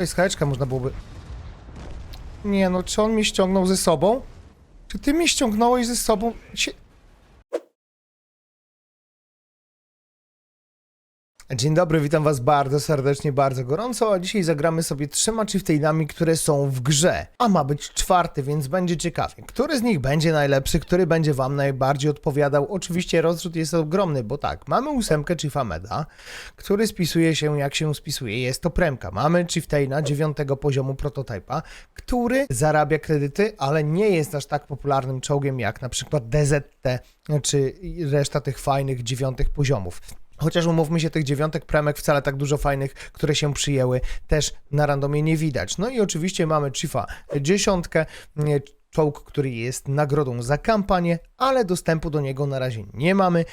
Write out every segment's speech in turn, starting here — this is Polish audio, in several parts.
Jest heczka, można byłoby... Nie no, czy on mnie ściągnął ze sobą? Czy ty mnie ściągnąłeś ze sobą? Sie... Dzień dobry, witam was bardzo serdecznie, bardzo gorąco, a dzisiaj zagramy sobie trzema chieftainami, które są w grze. A ma być czwarty, więc będzie ciekawie. Który z nich będzie najlepszy, który będzie wam najbardziej odpowiadał? Oczywiście rozrzut jest ogromny, bo tak, mamy ósemkę Chiefa Meda, który spisuje się jak się spisuje, jest to premka. Mamy chieftaina dziewiątego poziomu prototypa, który zarabia kredyty, ale nie jest aż tak popularnym czołgiem jak na przykład DZT, czy reszta tych fajnych dziewiątych poziomów. Chociaż umówmy się, tych dziewiątek premek wcale tak dużo fajnych, które się przyjęły, też na randomie nie widać. No i oczywiście mamy Chiefa dziesiątkę, nie, czołg, który jest nagrodą za kampanię, ale dostępu do niego na razie nie mamy,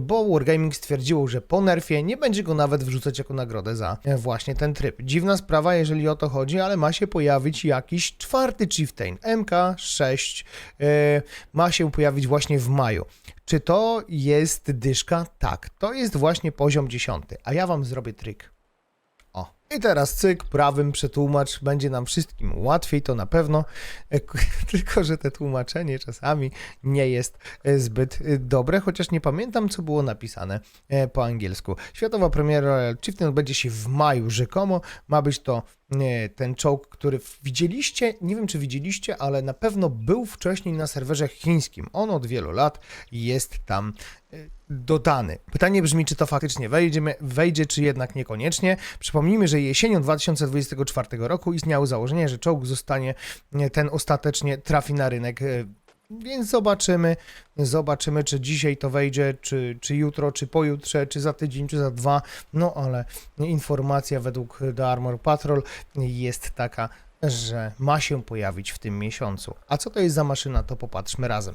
bo Wargaming stwierdziło, że po nerfie nie będzie go nawet wrzucać jako nagrodę za e, właśnie ten tryb. Dziwna sprawa, jeżeli o to chodzi, ale ma się pojawić jakiś czwarty Chieftain, MK6, e, ma się pojawić właśnie w maju. Czy to jest dyszka? Tak, to jest właśnie poziom 10, a ja wam zrobię trik. O. I teraz cyk, prawym przetłumacz, będzie nam wszystkim łatwiej, to na pewno, E, tylko że te tłumaczenie czasami nie jest e, zbyt e, dobre, chociaż nie pamiętam, co było napisane po angielsku. Światowa premiera Chieftain odbędzie się w maju rzekomo, ma być to e, ten czołg, który widzieliście, nie wiem czy widzieliście, ale na pewno był wcześniej na serwerze chińskim. On od wielu lat jest tam e, dodany. Pytanie brzmi, czy to faktycznie wejdzie, wejdzie, czy jednak niekoniecznie. Przypomnijmy, że jesienią 2024 roku istniało założenie, że czołg zostanie, e, ten ostatecznie trafi na rynek. Więc zobaczymy, zobaczymy, czy dzisiaj to wejdzie, czy, czy jutro, czy pojutrze, czy za tydzień, czy za dwa. No ale informacja według The Armor Patrol jest taka, że ma się pojawić w tym miesiącu. A co to jest za maszyna, to popatrzmy razem.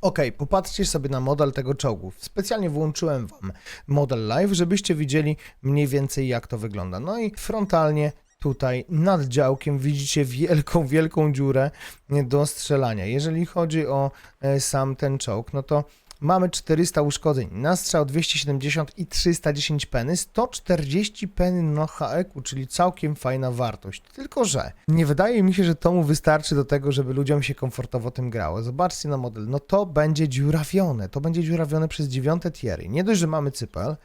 Ok, popatrzcie sobie na model tego czołgu. Specjalnie włączyłem Wam model live, żebyście widzieli mniej więcej jak to wygląda. No i frontalnie tutaj nad działkiem widzicie wielką, wielką dziurę do strzelania. Jeżeli chodzi o e, sam ten czołg, no to mamy 400 uszkodzeń na strzał 270 i 310 peny, 140 peny na HEQ, czyli całkiem fajna wartość. Tylko, że nie wydaje mi się, że to mu wystarczy do tego, żeby ludziom się komfortowo tym grało. Zobaczcie na model, no to będzie dziurawione, to będzie dziurawione przez dziewiąte tiery. Nie dość, że mamy cypel,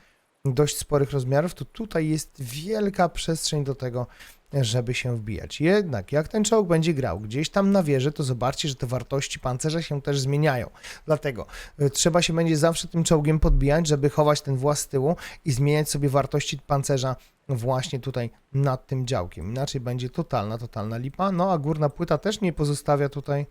dość sporych rozmiarów, to tutaj jest wielka przestrzeń do tego, żeby się wbijać. Jednak jak ten czołg będzie grał gdzieś tam na wieży, to zobaczcie, że te wartości pancerza się też zmieniają. Dlatego y, trzeba się będzie zawsze tym czołgiem podbijać, żeby chować ten włas z tyłu i zmieniać sobie wartości pancerza właśnie tutaj nad tym działkiem. Inaczej będzie totalna, totalna lipa. No a górna płyta też nie pozostawia tutaj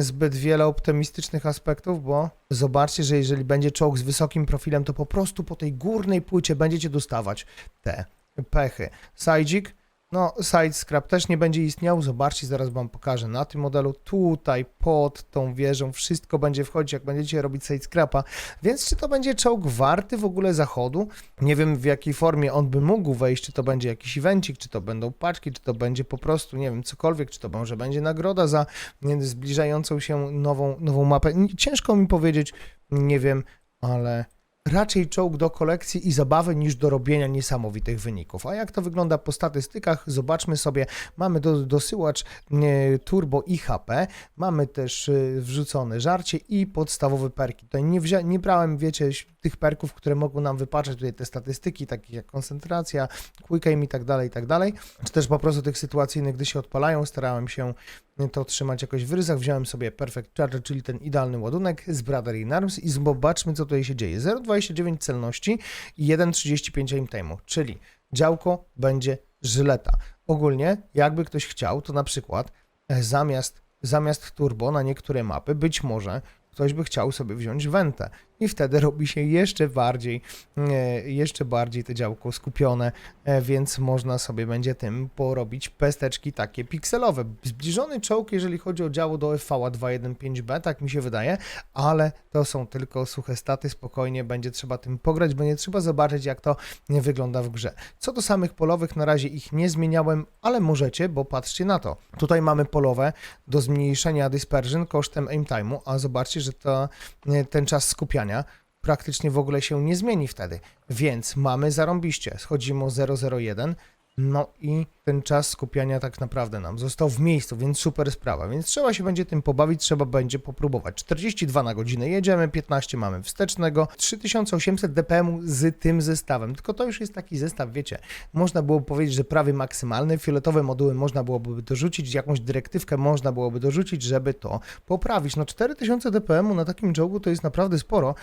zbyt wiele optymistycznych aspektów, bo zobaczcie, że jeżeli będzie czołg z wysokim profilem, to po prostu po tej górnej płycie będziecie dostawać te pechy. Sajdzik, no side scrap też nie będzie istniał, zobaczcie, zaraz wam pokażę na tym modelu, tutaj pod tą wieżą wszystko będzie wchodzić, jak będziecie robić side scrapa, więc czy to będzie czołg warty w ogóle zachodu? Nie wiem w jakiej formie on by mógł wejść, czy to będzie jakiś evencik, czy to będą paczki, czy to będzie po prostu, nie wiem, cokolwiek, czy to może będzie nagroda za zbliżającą się nową, nową mapę. Ciężko mi powiedzieć, nie wiem, ale raczej czołg do kolekcji i zabawy niż do robienia niesamowitych wyników. A jak to wygląda po statystykach? Zobaczmy sobie. Mamy do, dosyłacz e, turbo i HP, mamy też e, wrzucone żarcie i podstawowe perki. Tutaj nie, nie brałem, wiecie, tych perków, które mogą nam wypaczać tutaj te statystyki, takie jak koncentracja, quick aim i tak dalej, i tak dalej, czy też po prostu tych sytuacyjnych, gdy się odpalają, starałem się to trzymać jakoś w ryzach. Wziąłem sobie Perfect Charger, czyli ten idealny ładunek z Brother in Arms i zobaczmy, co tutaj się dzieje. 0,29 celności i 1,35 aim time'u, czyli działko będzie żyleta. Ogólnie, jakby ktoś chciał, to na przykład e, zamiast, zamiast turbo na niektóre mapy, być może ktoś by chciał sobie wziąć wentę i wtedy robi się jeszcze bardziej, e, jeszcze bardziej te działko skupione, e, więc można sobie będzie tym porobić pesteczki takie pikselowe. Zbliżony czołg, jeżeli chodzi o działo do FV 215B, tak mi się wydaje, ale to są tylko suche staty, spokojnie będzie trzeba tym pograć, będzie trzeba zobaczyć jak to wygląda w grze. Co do samych polowych, na razie ich nie zmieniałem, ale możecie, bo patrzcie na to. Tutaj mamy polowe do zmniejszenia dispersion kosztem aim time'u, a zobaczcie, że to, e, ten czas skupiania praktycznie w ogóle się nie zmieni wtedy. Więc mamy zarąbiście. Schodzimy o 001, No i ten czas skupiania tak naprawdę nam został w miejscu, więc super sprawa. Więc trzeba się będzie tym pobawić, trzeba będzie popróbować. 42 na godzinę jedziemy, 15 mamy wstecznego, 3800 dpm z tym zestawem. Tylko to już jest taki zestaw, wiecie, można było powiedzieć, że prawie maksymalny. Fioletowe moduły można byłoby dorzucić, jakąś dyrektywkę można byłoby dorzucić, żeby to poprawić. No 4000 dpm na takim czołgu to jest naprawdę sporo.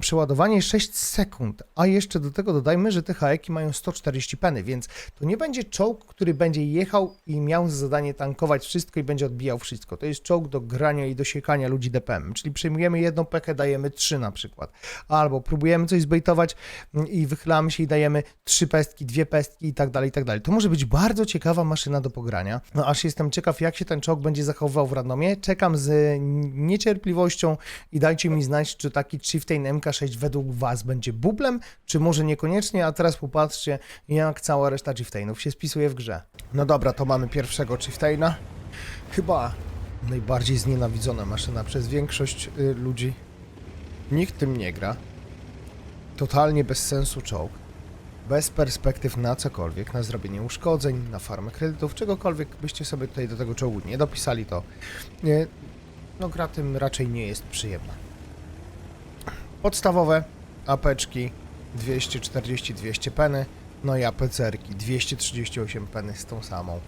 Przeładowanie 6 sekund, a jeszcze do tego dodajmy, że te haeki mają 140 peny, więc to nie będzie czołg, który będzie jechał i miał za zadanie tankować wszystko i będzie odbijał wszystko. To jest czołg do grania i do siekania ludzi DPM, czyli przyjmujemy jedną pekę, dajemy trzy na przykład. Albo próbujemy coś zbejtować mm, i wychylamy się i dajemy trzy pestki, dwie pestki i tak dalej, i tak dalej. To może być bardzo ciekawa maszyna do pogrania. No aż jestem ciekaw, jak się ten czołg będzie zachowywał w Radomie. Czekam z niecierpliwością i dajcie mi znać, czy taki Chieftain MK6 według Was będzie bublem, czy może niekoniecznie, a teraz popatrzcie, jak cała reszta Się spisuje w grze. No dobra, to mamy pierwszego Chieftaina. Chyba najbardziej znienawidzona maszyna przez większość y, ludzi. Nikt tym nie gra. Totalnie bez sensu czołg. Bez perspektyw na cokolwiek, na zrobienie uszkodzeń, na farmę kredytów, czegokolwiek byście sobie tutaj do tego czołgu nie dopisali, to nie, no gra tym raczej nie jest przyjemna. Podstawowe apeczki 240-200 peny, no i APCR-ki 238 peny z tą samą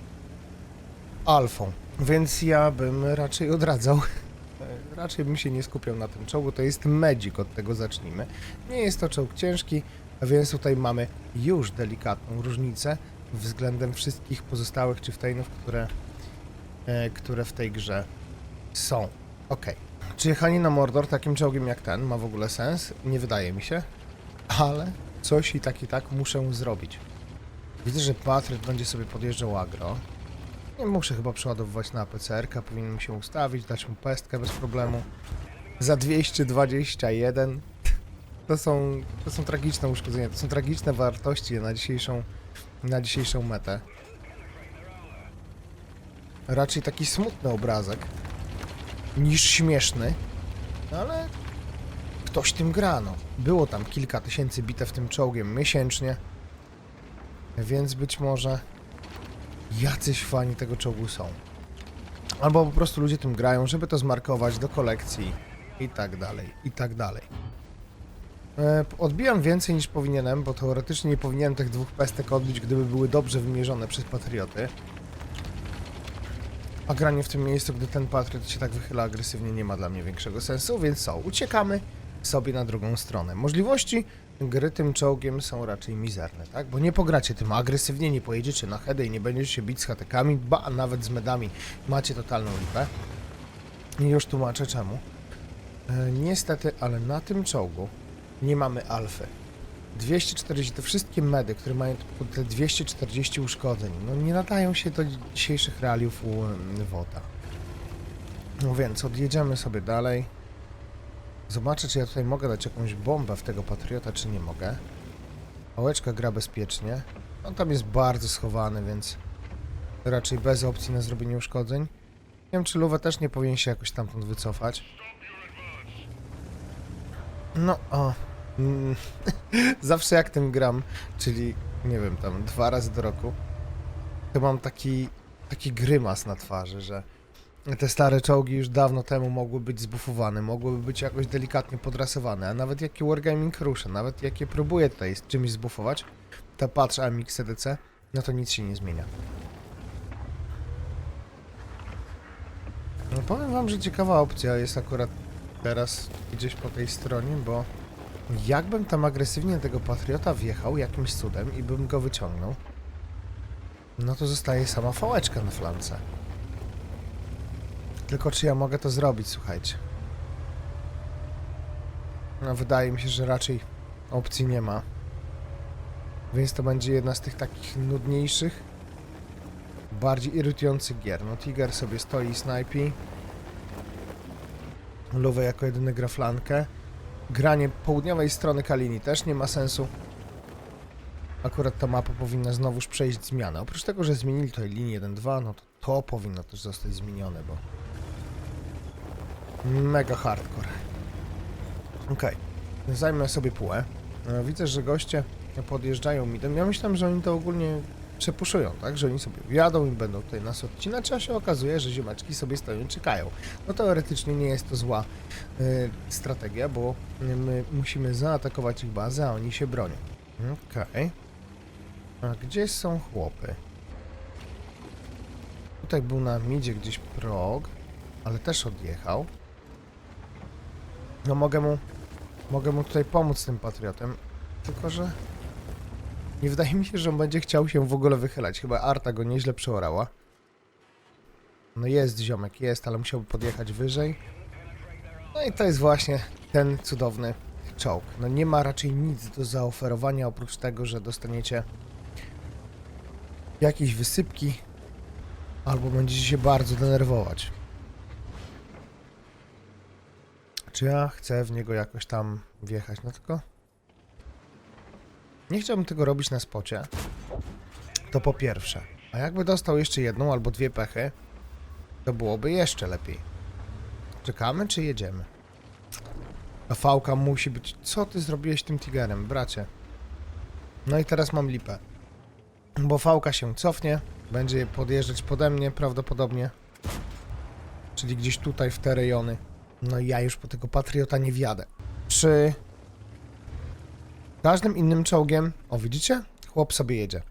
alfą, więc ja bym raczej odradzał. Raczej bym się nie skupiał na tym czołgu, to jest medzik, od tego zacznijmy. Nie jest to czołg ciężki, więc tutaj mamy już delikatną różnicę względem wszystkich pozostałych chieftainów, które, e, które w tej grze są. Ok. Czy jechanie na Mordor takim czołgiem jak ten ma w ogóle sens? Nie wydaje mi się, ale coś i tak i tak muszę zrobić. Widzę, że Patriot będzie sobie podjeżdżał agro. Nie muszę chyba przeładowywać na PCR-ka, powinienem się ustawić, dać mu pestkę bez problemu. Za 221 to są, to są tragiczne uszkodzenia, to są tragiczne wartości na dzisiejszą, na dzisiejszą metę. Raczej taki smutny obrazek niż śmieszny, no ale ktoś tym gra, no. Było tam kilka tysięcy bitew tym czołgiem miesięcznie, więc być może jacyś fani tego czołgu są. Albo po prostu ludzie tym grają, żeby to zmarkować do kolekcji i tak dalej, i tak dalej. E, Odbijam więcej niż powinienem, bo teoretycznie nie powinienem tych dwóch pestek odbić, gdyby były dobrze wymierzone przez patrioty. A granie w tym miejscu, gdy ten patriot się tak wychyla agresywnie, nie ma dla mnie większego sensu, więc co, uciekamy sobie na drugą stronę. Możliwości gry tym czołgiem są raczej mizerne, tak? Bo nie pogracie tym agresywnie, nie pojedziecie na heady i nie będziecie się bić z hatekami, ba, a nawet z medami macie totalną lipę. I już tłumaczę czemu. E, niestety, ale na tym czołgu nie mamy alfy. 240, te wszystkie medy, które mają te 240 uszkodzeń, no nie nadają się do dzisiejszych realiów u em, WOTA. No więc odjedziemy sobie dalej. Zobaczę, czy ja tutaj mogę dać jakąś bombę w tego patriota, czy nie mogę. Pałeczka gra bezpiecznie. On tam jest bardzo schowany, więc raczej bez opcji na zrobienie uszkodzeń. Nie wiem, czy Luwe też nie powinien się jakoś stamtąd wycofać. No, o. Mm, Zawsze jak tym gram, czyli nie wiem, tam dwa razy do roku, to mam taki, taki grymas na twarzy, że te stare czołgi już dawno temu mogły być zbufowane, mogłyby być jakoś delikatnie podrasowane, a nawet jakie Wargaming ruszę, nawet jakie próbuję tutaj z czymś zbufować, to patrz AMX CDC, no to nic się nie zmienia. No powiem wam, że ciekawa opcja jest akurat teraz gdzieś po tej stronie, bo jakbym tam agresywnie tego Patriota wjechał jakimś cudem i bym go wyciągnął, no to zostaje sama fałeczka na flance. Tylko czy ja mogę to zrobić, słuchajcie. No wydaje mi się, że raczej opcji nie ma. Więc to będzie jedna z tych takich nudniejszych, bardziej irytujących gier. No Tiger sobie stoi i snajpi. Luwe jako jedyny gra flankę. Granie południowej strony Kalini też nie ma sensu. Akurat ta mapa powinna znowuż przejść zmianę. Oprócz tego, że zmienili tutaj linię 1-2, no to to powinno też zostać zmienione, bo mega hardcore. Okej, zajmę sobie półę. E, Widzę, że goście podjeżdżają midem. Ja myślałem, że oni to ogólnie przepuszują, tak? Że oni sobie wjadą i będą tutaj nas odcinać, a się okazuje, że ziomeczki sobie stoją i czekają. No teoretycznie nie jest to zła y, strategia, bo my musimy zaatakować ich bazę, a oni się bronią. Okej. A gdzie są chłopy? Tutaj był na midzie gdzieś prog, ale też odjechał. No mogę mu, mogę mu tutaj pomóc tym patriotem, tylko że nie wydaje mi się, że on będzie chciał się w ogóle wychylać. Chyba Arta go nieźle przeorała. No jest ziomek, jest, ale musiałby podjechać wyżej. No i to jest właśnie ten cudowny czołg. No nie ma raczej nic do zaoferowania oprócz tego, że dostaniecie jakieś wysypki albo będziecie się bardzo denerwować. Czy ja chcę w niego jakoś tam wjechać? No tylko nie chciałbym tego robić na spocie. To po pierwsze. A jakby dostał jeszcze jedną albo dwie pechy, to byłoby jeszcze lepiej. Czekamy czy jedziemy? A fałka musi być. Co ty zrobiłeś tym tigerem, bracie? No i teraz mam lipę. Bo fałka się cofnie, będzie podjeżdżać pode mnie prawdopodobnie. Czyli gdzieś tutaj w te rejony. No ja już po tego patriota nie wjadę. Przy każdym innym czołgiem, o widzicie? Chłop sobie jedzie.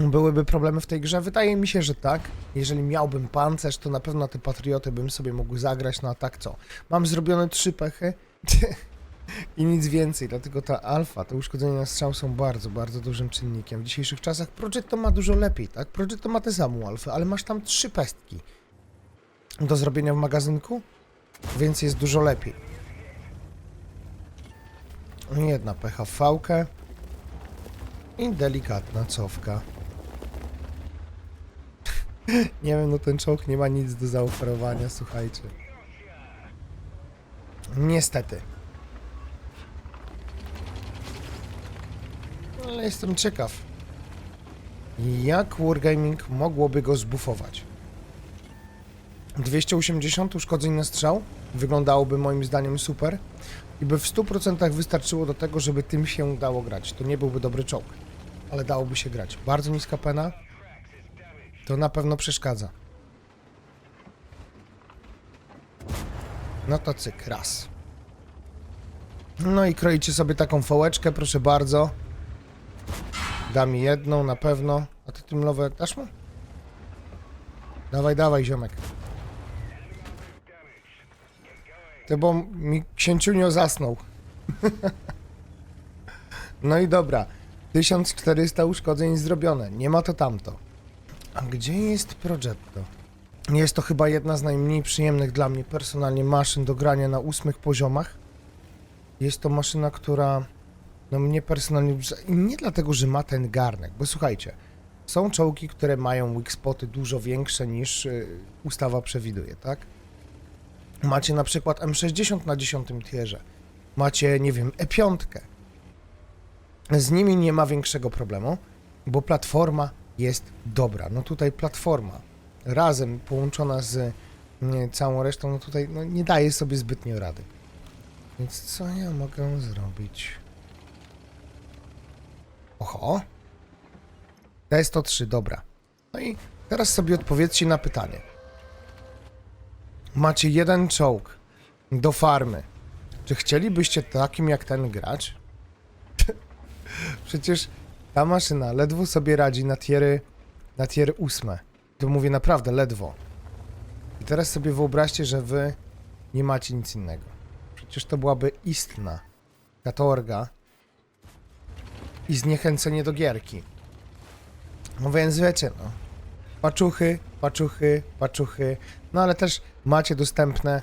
Byłyby problemy w tej grze? Wydaje mi się, że tak. Jeżeli miałbym pancerz, to na pewno te patrioty bym sobie mógł zagrać, no a tak co? Mam zrobione trzy pechy i nic więcej, dlatego ta alfa, te uszkodzenia na strzał są bardzo, bardzo dużym czynnikiem. W dzisiejszych czasach Progetto ma dużo lepiej, tak? Progetto ma tę samą alfę, ale masz tam trzy pestki do zrobienia w magazynku, więc jest dużo lepiej. Jedna fałkę i delikatna cofka. nie wiem, no ten czołg nie ma nic do zaoferowania, słuchajcie. Niestety. Ale jestem ciekaw, jak Wargaming mogłoby go zbufować. 280 uszkodzeń na strzał wyglądałoby moim zdaniem super i by w 100% wystarczyło do tego, żeby tym się dało grać. To nie byłby dobry czołg, ale dałoby się grać. Bardzo niska pena to na pewno przeszkadza. No to cyk, raz. No i kroicie sobie taką fołeczkę, proszę bardzo. Da mi jedną na pewno. A ty tym lowę dasz mu? Dawaj, dawaj, ziomek. Ty, bo mi księciunio zasnął. no i dobra. 1400 uszkodzeń zrobione. Nie ma to tamto. A gdzie jest Progetto? Jest to chyba jedna z najmniej przyjemnych dla mnie personalnie maszyn do grania na ósmych poziomach. Jest to maszyna, która no mnie personalnie i nie dlatego, że ma ten garnek, bo słuchajcie, są czołgi, które mają weak spoty dużo większe niż y, ustawa przewiduje, tak? Macie na przykład M60 na 10 tierze. Macie, nie wiem, E5. Z nimi nie ma większego problemu, bo platforma jest dobra. No tutaj platforma razem połączona z nie, całą resztą, no tutaj no, nie daje sobie zbytnio rady. Więc co ja mogę zrobić? Oho. T103, dobra. No i teraz sobie odpowiedzcie na pytanie. Macie jeden czołg do farmy. Czy chcielibyście takim jak ten grać? Przecież ta maszyna ledwo sobie radzi na tiery, na tiery ósme. To mówię naprawdę ledwo. I teraz sobie wyobraźcie, że wy nie macie nic innego. Przecież to byłaby istna katorga i zniechęcenie do gierki. No więc wiecie, no. Paczuchy, paczuchy, paczuchy. No ale też macie dostępne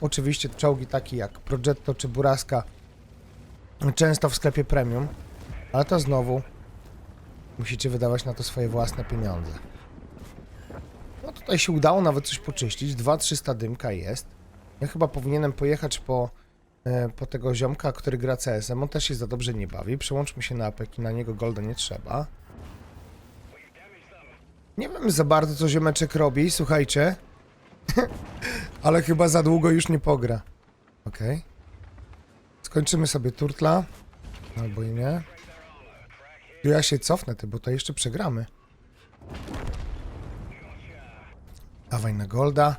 oczywiście czołgi takie jak Progetto czy Buraska. Często w sklepie premium. Ale to znowu musicie wydawać na to swoje własne pieniądze. No tutaj się udało nawet coś poczyścić. 2-300 dymka jest. Ja chyba powinienem pojechać po, e, po tego ziomka, który gra CS-em. On też się za dobrze nie bawi. Przełączmy się na apeki, na niego golda nie trzeba. Nie wiem za bardzo, co ziomeczek robi, słuchajcie. Ale chyba za długo już nie pogra. Okej. Skończymy sobie turtla. Albo i nie. Ja się cofnę, ty, bo to jeszcze przegramy. Dawaj na golda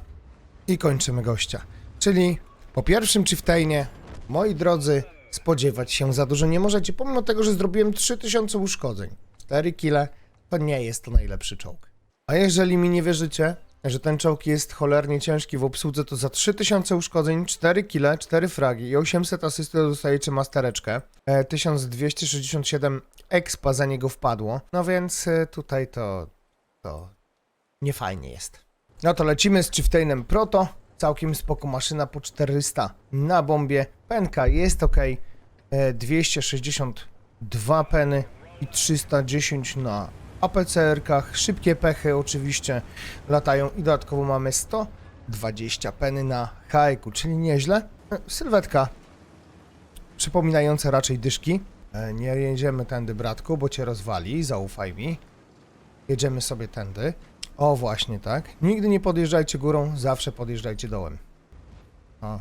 i kończymy gościa. Czyli po pierwszym chieftainie, moi drodzy, spodziewać się za dużo nie możecie, pomimo tego, że zrobiłem 3000 uszkodzeń. 4 kile to nie jest to najlepszy czołg. A jeżeli mi nie wierzycie, że ten czołg jest cholernie ciężki w obsłudze, to za 3000 uszkodzeń, 4 kile, 4 fragi i 800 asysty dostajecie mastereczkę. E, 1267 expa za niego wpadło. No więc e, tutaj to, to nie fajnie jest. No to lecimy z Chieftainem Proto. Całkiem spoko maszyna po 400 na bombie. Penka jest ok. E, 262 peny i 310 na APCR-kach. Szybkie pechy oczywiście latają i dodatkowo mamy 120 peny na hajku, czyli nieźle. Sylwetka przypominająca raczej dyszki. E, Nie jedziemy tędy, bratku, bo cię rozwali, zaufaj mi. Jedziemy sobie tędy. O, właśnie tak. Nigdy nie podjeżdżajcie górą, zawsze podjeżdżajcie dołem. O.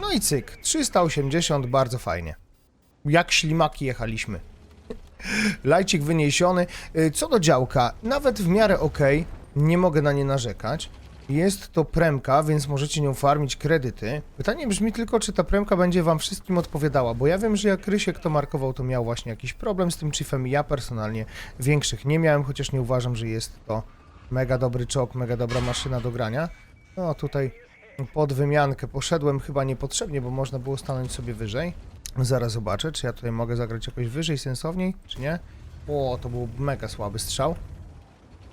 No i cyk, 380, bardzo fajnie. Jak ślimaki jechaliśmy. Lajcik wyniesiony. Y, Co do działka, nawet w miarę ok, nie mogę na nie narzekać. Jest to premka, więc możecie nią farmić kredyty. Pytanie brzmi tylko, czy ta premka będzie wam wszystkim odpowiadała, bo ja wiem, że jak Rysiek to markował, to miał właśnie jakiś problem z tym chiefem ja personalnie większych nie miałem, chociaż nie uważam, że jest to mega dobry czołg, mega dobra maszyna do grania. No tutaj pod wymiankę poszedłem chyba niepotrzebnie, bo można było stanąć sobie wyżej. Zaraz zobaczę, czy ja tutaj mogę zagrać jakoś wyżej, sensowniej, czy nie. O, to był mega słaby strzał.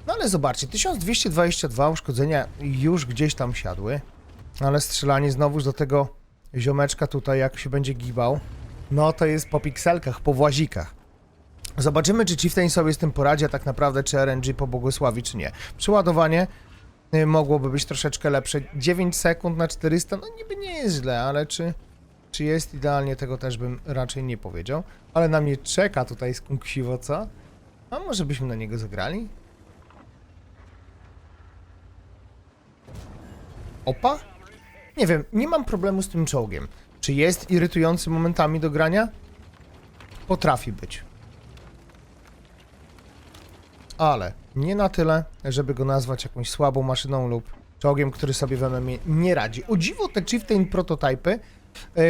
No ale zobaczcie, 1222 uszkodzenia już gdzieś tam siadły. Ale strzelanie znowuż do tego ziomeczka tutaj, jak się będzie gibał, no to jest po pikselkach, po włazikach. Zobaczymy, czy Chieftain sobie z tym poradzi, a tak naprawdę czy RNG pobłogosławi, czy nie. Przeładowanie y, mogłoby być troszeczkę lepsze. 9 sekund na 400, no niby nie jest źle, ale czy, czy jest idealnie, tego też bym raczej nie powiedział. Ale na mnie czeka tutaj skunksiwo, co? A może byśmy na niego zagrali? Opa? Nie wiem, nie mam problemu z tym czołgiem. Czy jest irytujący momentami do grania? Potrafi być. Ale nie na tyle, żeby go nazwać jakąś słabą maszyną lub czołgiem, który sobie w MMA nie radzi. O dziwo te Chieftain prototypy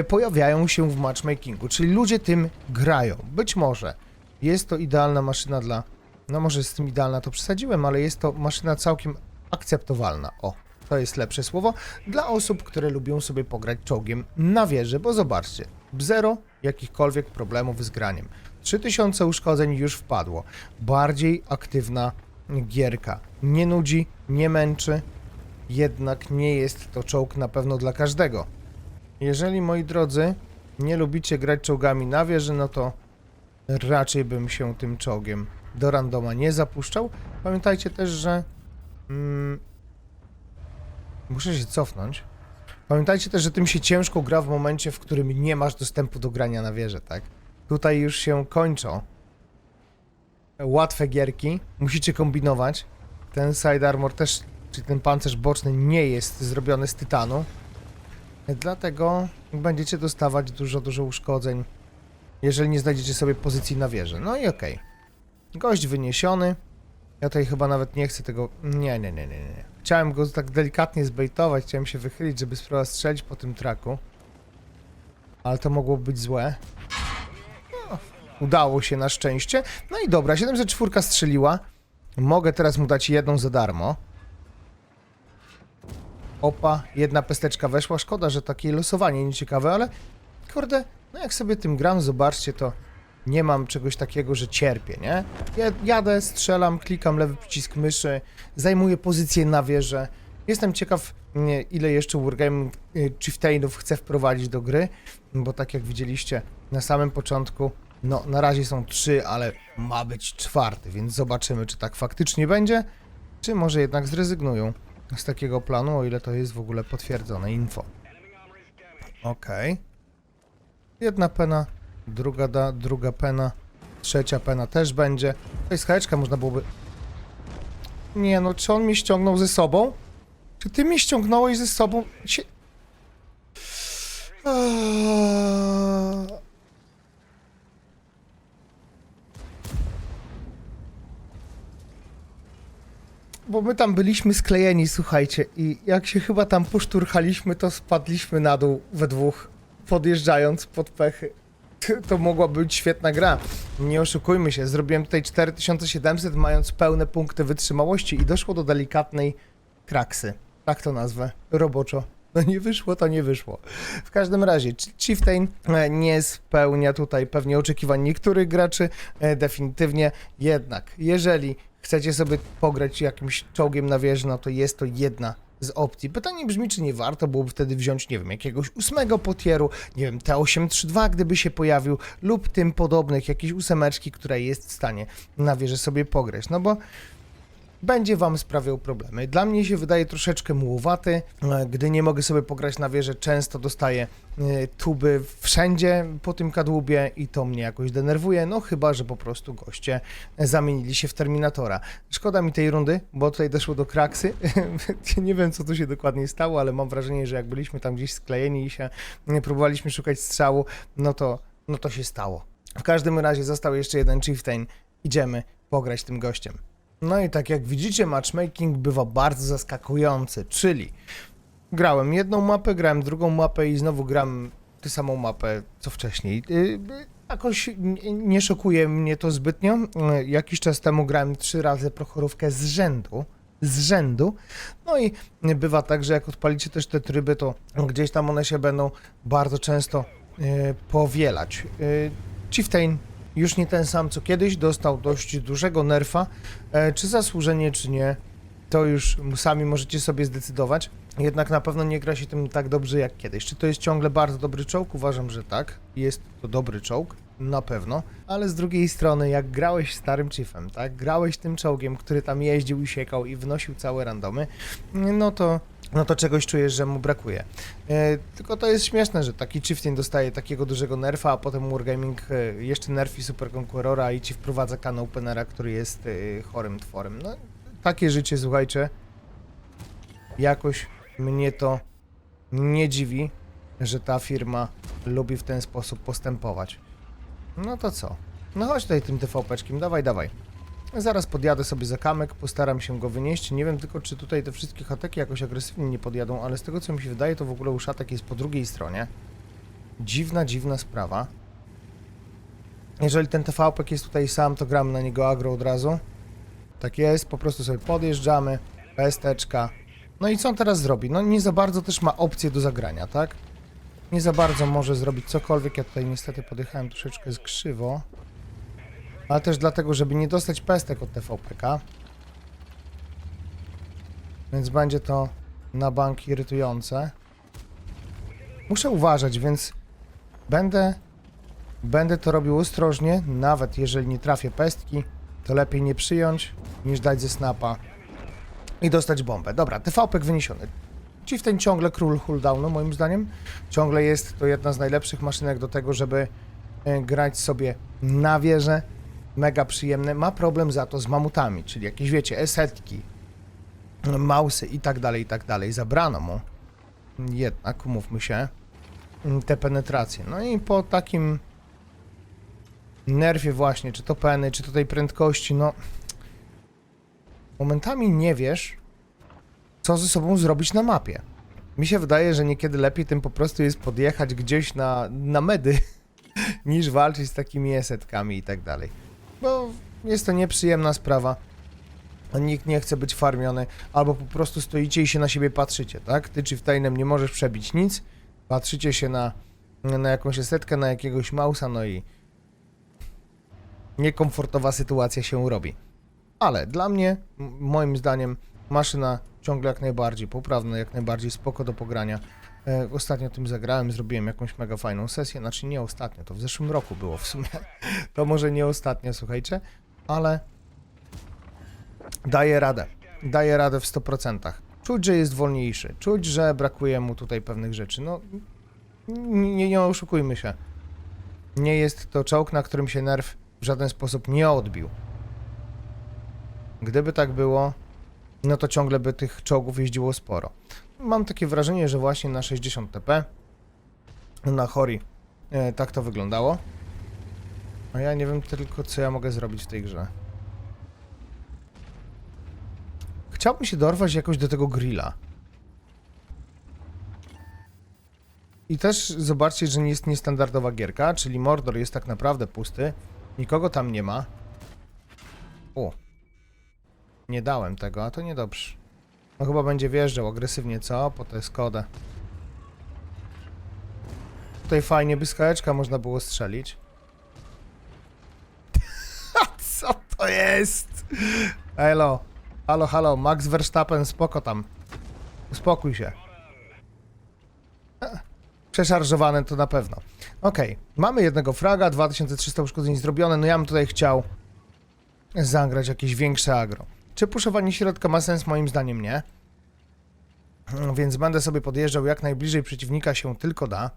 pojawiają się w matchmakingu, czyli ludzie tym grają. Być może jest to idealna maszyna dla... No może z tym idealna to przesadziłem, ale jest to maszyna całkiem akceptowalna. O, to jest lepsze słowo. Dla osób, które lubią sobie pograć czołgiem na wieży, bo zobaczcie, zero jakichkolwiek problemów z graniem. 3000 uszkodzeń już wpadło. Bardziej aktywna gierka. Nie nudzi, nie męczy, jednak nie jest to czołg na pewno dla każdego. Jeżeli, moi drodzy, nie lubicie grać czołgami na wieży, no to raczej bym się tym czołgiem do randoma nie zapuszczał. Pamiętajcie też, że mm, muszę się cofnąć. Pamiętajcie też, że tym się ciężko gra w momencie, w którym nie masz dostępu do grania na wieżę, tak? Tutaj już się kończą łatwe gierki. Musicie kombinować. Ten side armor też, czyli ten pancerz boczny nie jest zrobiony z tytanu. Dlatego będziecie dostawać dużo, dużo uszkodzeń, jeżeli nie znajdziecie sobie pozycji na wieży. No i okej. Gość wyniesiony. Ja tutaj chyba nawet nie chcę tego... Nie, nie, nie, nie, nie. Chciałem go tak delikatnie zbejtować, chciałem się wychylić, żeby spróbować strzelić po tym traku. Ale to mogło być złe. No, udało się na szczęście. No i dobra, 704 strzeliła. Mogę teraz mu dać jedną za darmo. Opa, jedna pesteczka weszła. Szkoda, że takie losowanie nieciekawe, ale kurde, no jak sobie tym gram, zobaczcie, to nie mam czegoś takiego, że cierpię, nie? Ja jadę, strzelam, klikam lewy przycisk myszy, zajmuję pozycję na wieżę. Jestem ciekaw, ile jeszcze Wargame y, Chieftainów chcę wprowadzić do gry, bo tak jak widzieliście na samym początku, no na razie są trzy, ale ma być czwarty, więc zobaczymy, czy tak faktycznie będzie, czy może jednak zrezygnują z takiego planu, o ile to jest w ogóle potwierdzone info. Okej. Jedna pena, druga da, druga pena, trzecia pena też będzie. To jest heczka, można byłoby... Nie no, czy on mnie ściągnął ze sobą? Czy ty mnie ściągnąłeś ze sobą? Sie... Eee. Bo my tam byliśmy sklejeni, słuchajcie, i jak się chyba tam poszturchaliśmy, to spadliśmy na dół we dwóch, podjeżdżając pod pechy. To mogła być świetna gra. Nie oszukujmy się, zrobiłem tutaj 4700 mając pełne punkty wytrzymałości i doszło do delikatnej kraksy. Tak to nazwę, roboczo. No nie wyszło, to nie wyszło. W każdym razie, Ch- Chieftain e, nie spełnia tutaj pewnie oczekiwań niektórych graczy, e, definitywnie. Jednak, jeżeli chcecie sobie pograć jakimś czołgiem na wieży, no to jest to jedna z opcji. Pytanie brzmi, czy nie warto byłoby wtedy wziąć, nie wiem, jakiegoś ósmego potieru, nie wiem, T832, gdyby się pojawił, lub tym podobnych, jakieś ósemeczki, która jest w stanie na wieży sobie pograć. No bo będzie wam sprawiał problemy. Dla mnie się wydaje troszeczkę mułowaty, e, gdy nie mogę sobie pograć na wieżę, często dostaję e, tuby wszędzie po tym kadłubie i to mnie jakoś denerwuje, no chyba, że po prostu goście zamienili się w Terminatora. Szkoda mi tej rundy, bo tutaj doszło do kraksy. nie wiem, co tu się dokładnie stało, ale mam wrażenie, że jak byliśmy tam gdzieś sklejeni i się e, próbowaliśmy szukać strzału, no to, no to się stało. W każdym razie został jeszcze jeden Chieftain. Idziemy pograć tym gościem. No i tak jak widzicie, matchmaking bywa bardzo zaskakujący, czyli grałem jedną mapę, grałem drugą mapę i znowu gram tę samą mapę co wcześniej. Yy, Jakoś nie- szokuje mnie to zbytnio. Yy, Jakiś czas temu grałem trzy razy prochorówkę z rzędu. Z rzędu. No i bywa tak, że jak odpalicie też te tryby, to gdzieś tam one się będą bardzo często powielać. Chieftain już nie ten sam co kiedyś, dostał dość dużego nerfa. E, czy zasłużenie, czy nie, to już sami możecie sobie zdecydować. Jednak na pewno nie gra się tym tak dobrze jak kiedyś. Czy to jest ciągle bardzo dobry czołg? Uważam, że tak. Jest to dobry czołg, na pewno. Ale z drugiej strony, jak grałeś starym Chiefem, tak? Grałeś tym czołgiem, który tam jeździł i siekał i wnosił całe randomy, no to, no to czegoś czujesz, że mu brakuje. E, tylko to jest śmieszne, że taki Chieftain dostaje takiego dużego nerfa, a potem Wargaming e, jeszcze nerfi Super Conquerora i ci wprowadza kanał Openera, który jest e, chorym tworem. No, takie życie, słuchajcie. Jakoś mnie to nie dziwi, że ta firma lubi w ten sposób postępować. No to co? No chodź tutaj tym TVP-czkiem, dawaj, dawaj. Zaraz podjadę sobie za kamek, postaram się go wynieść. Nie wiem tylko, czy tutaj te wszystkie hateki jakoś agresywnie nie podjadą, ale z tego co mi się wydaje, to w ogóle uszatek jest po drugiej stronie. Dziwna, dziwna sprawa. Jeżeli ten TVP jest tutaj sam, to gramy na niego agro od razu. Tak jest, po prostu sobie podjeżdżamy, pesteczka. No i co on teraz zrobi? No nie za bardzo też ma opcję do zagrania, tak? Nie za bardzo może zrobić cokolwiek. Ja tutaj niestety podjechałem troszeczkę z krzywo. Ale też dlatego, żeby nie dostać pestek od TVPK. Więc będzie to na bank irytujące. Muszę uważać, więc będę będę to robił ostrożnie, nawet jeżeli nie trafię pestki, to lepiej nie przyjąć, niż dać ze snapa i dostać bombę. Dobra, TVP wyniesiony. Chieftain ciągle król cooldownu, moim zdaniem. Ciągle jest to jedna z najlepszych maszynek do tego, żeby e, grać sobie na wieżę. Mega przyjemne. Ma problem za to z mamutami, czyli jakieś, wiecie, esetki, mausy i tak dalej, i tak dalej. Zabrano mu jednak, umówmy się, te penetracje. No i po takim nerwie właśnie, czy to peny, czy to tej prędkości, no momentami nie wiesz, co ze sobą zrobić na mapie. Mi się wydaje, że niekiedy lepiej tym po prostu jest podjechać gdzieś na, na medy, niż walczyć z takimi esetkami i tak dalej. Bo jest to nieprzyjemna sprawa. Nikt nie chce być farmiony, albo po prostu stoicie i się na siebie patrzycie, tak? Ty czy w tajnym nie możesz przebić nic, patrzycie się na, na jakąś esetkę, na jakiegoś mausa, no i niekomfortowa sytuacja się robi. Ale dla mnie, moim zdaniem, maszyna ciągle jak najbardziej poprawna, jak najbardziej spoko do pogrania. E, ostatnio tym zagrałem, zrobiłem jakąś mega fajną sesję, znaczy nie ostatnio, to w zeszłym roku było w sumie. To może nie ostatnio, słuchajcie, ale daje radę. Daje radę w 100%. Czuć, że jest wolniejszy, czuć, że brakuje mu tutaj pewnych rzeczy. No, nie, nie oszukujmy się. Nie jest to czołg, na którym się nerw w żaden sposób nie odbił. Gdyby tak było, no to ciągle by tych czołgów jeździło sporo. Mam takie wrażenie, że właśnie na 60 TP na Hori e, tak to wyglądało. A ja nie wiem tylko, co ja mogę zrobić w tej grze. Chciałbym się dorwać jakoś do tego grilla. I też zobaczcie, że nie jest niestandardowa gierka, czyli Mordor jest tak naprawdę pusty. Nikogo tam nie ma. O. Nie dałem tego, a to niedobrze. No chyba będzie wjeżdżał agresywnie, co? Po tę Skodę. Tutaj fajnie by z kałeczka można było strzelić. Co to jest? Elo. Halo, halo, Max Verstappen, spoko tam. Uspokój się. Przeszarżowane to na pewno. Okej, mamy jednego fraga, 2300 uszkodzeń zrobione, no ja bym tutaj chciał zagrać jakieś większe agro. Czy puszowanie środka ma sens? Moim zdaniem nie. Więc będę sobie podjeżdżał jak najbliżej przeciwnika się tylko da.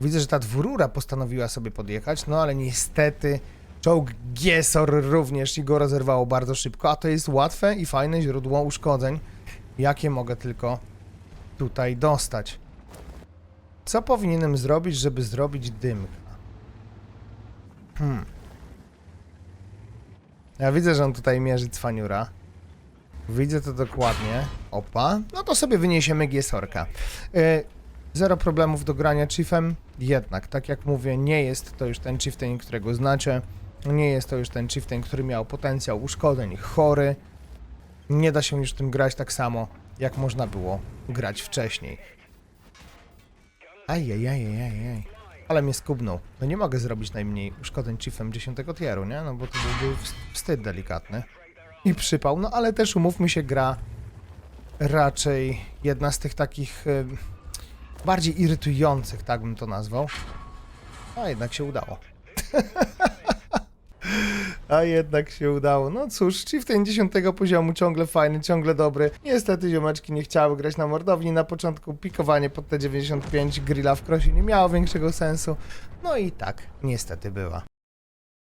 Widzę, że ta dwurura postanowiła sobie podjechać, no ale niestety czołg Giesor również i go rozerwało bardzo szybko, a to jest łatwe i fajne źródło uszkodzeń, jakie mogę tylko tutaj dostać. Co powinienem zrobić, żeby zrobić dymka? Hmm. Ja widzę, że on tutaj mierzy cwaniura. Widzę to dokładnie. Opa. No to sobie wyniesiemy Giesorka. Yy, zero problemów do grania Chiefem. Jednak, tak jak mówię, nie jest to już ten Chieftain, którego znacie. Nie jest to już ten Chieftain, który miał potencjał uszkodzeń, chory. Nie da się już tym grać tak samo, jak można było grać wcześniej. Ajajajajajaj. Ale mnie skubnął. No nie mogę zrobić najmniej uszkodzeń Chiefem 10 tieru, nie? No bo to byłby wst- wstyd delikatny. I przypał, no ale też umówmy się, gra raczej jedna z tych takich e, bardziej irytujących, tak bym to nazwał. A jednak się udało. A jednak się udało. No cóż, Chieftain 10 poziomu ciągle fajny, ciągle dobry. Niestety ziomeczki nie chciały grać na mordowni. Na początku pikowanie pod te 95 grilla w krosie nie miało większego sensu. No i tak niestety bywa.